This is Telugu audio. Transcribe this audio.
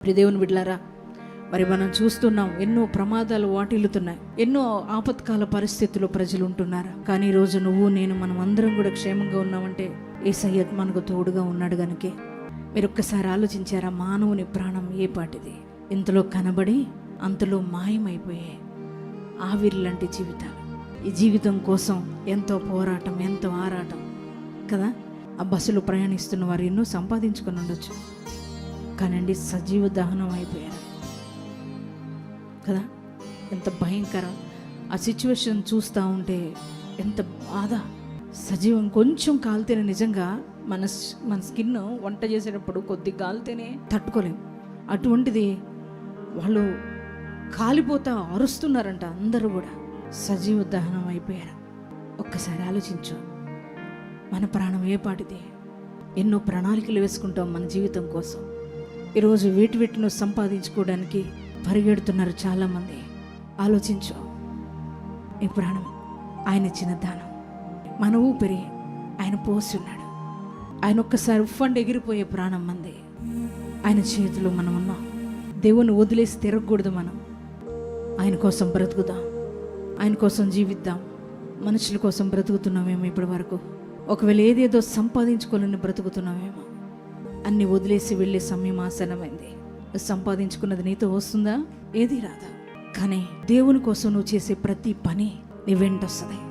ప్రియ దేవుని బిడ్డలారా మరి మనం చూస్తున్నాం ఎన్నో ప్రమాదాలు వాటిల్లుతున్నాయి ఎన్నో ఆపత్కాల పరిస్థితుల్లో ప్రజలు ఉంటున్నారు. కానీ ఈరోజు రోజు నువ్వు నేను మనం అందరం కూడా క్షేమంగా ఉన్నామంటే ఏ సయ్యద్ మనకు తోడుగా ఉన్నాడు గనుకే. మీరు ఒక్కసారి ఆలోచించారా మానవుని ప్రాణం ఏ పాటిది? ఇంతలో కనబడి అంతలో మాయమైపోయే ఆవిరి లాంటి జీవితాలు. ఈ జీవితం కోసం ఎంతో పోరాటం ఎంతో ఆరాటం కదా? ఆ బస్సులో ప్రయాణిస్తున్న వారు ఎన్నో సంపాదించుకొని ఉండొచ్చు. కానండి సజీవ దహనం అయిపోయారు కదా? ఎంత భయంకరం. ఆ సిచ్యువేషన్ చూస్తూ ఉంటే ఎంత బాధ. సజీవం కొంచెం కాలితేనే నిజంగా మన స్- మన స్కిన్ వంట చేసేటప్పుడు కొద్ది కాలితేనే తట్టుకోలేం. అటువంటిది వాళ్ళు కాలిపోతా అరుస్తున్నారంట అందరూ కూడా. సజీవ దహనం అయిపోయారు. ఒక్కసారి ఆలోచించు. మన ప్రాణం ఏ పాటిది? ఎన్నో ప్రణాళికలు వేసుకుంటాం మన జీవితం కోసం. ఈరోజు వీటి వీటిను సంపాదించుకోవడానికి పరిగెడుతున్నారు చాలామంది. ఆలోచించు. ఈ ప్రాణం ఆయన ఇచ్చిన దానం. మన ఊపిరి ఆయన పోస్తున్నాడు ఆయన ఒక్కసారి ఉఫ్ఫండి ఎగిరిపోయే ప్రాణం మంది. ఆయన చేతిలో మనం ఉన్నాం. దేవుని వదిలేసి తిరగకూడదు మనం. ఆయన కోసం బ్రతుకుదాం. ఆయన కోసం జీవిద్దాం. మనుషుల కోసం బ్రతుకుతున్నామేమో ఇప్పటి వరకు ఒకవేళ ఏదేదో సంపాదించుకోవాలని బ్రతుకుతున్నామేమో. అన్ని వదిలేసి వెళ్ళే సమయం ఆసనమైంది సంపాదించుకున్నది నీతో వస్తుందా? ఏది రాదు. కానీ దేవుని కోసం నువ్వు చేసే ప్రతి పని నీ వెంట వస్తుంది.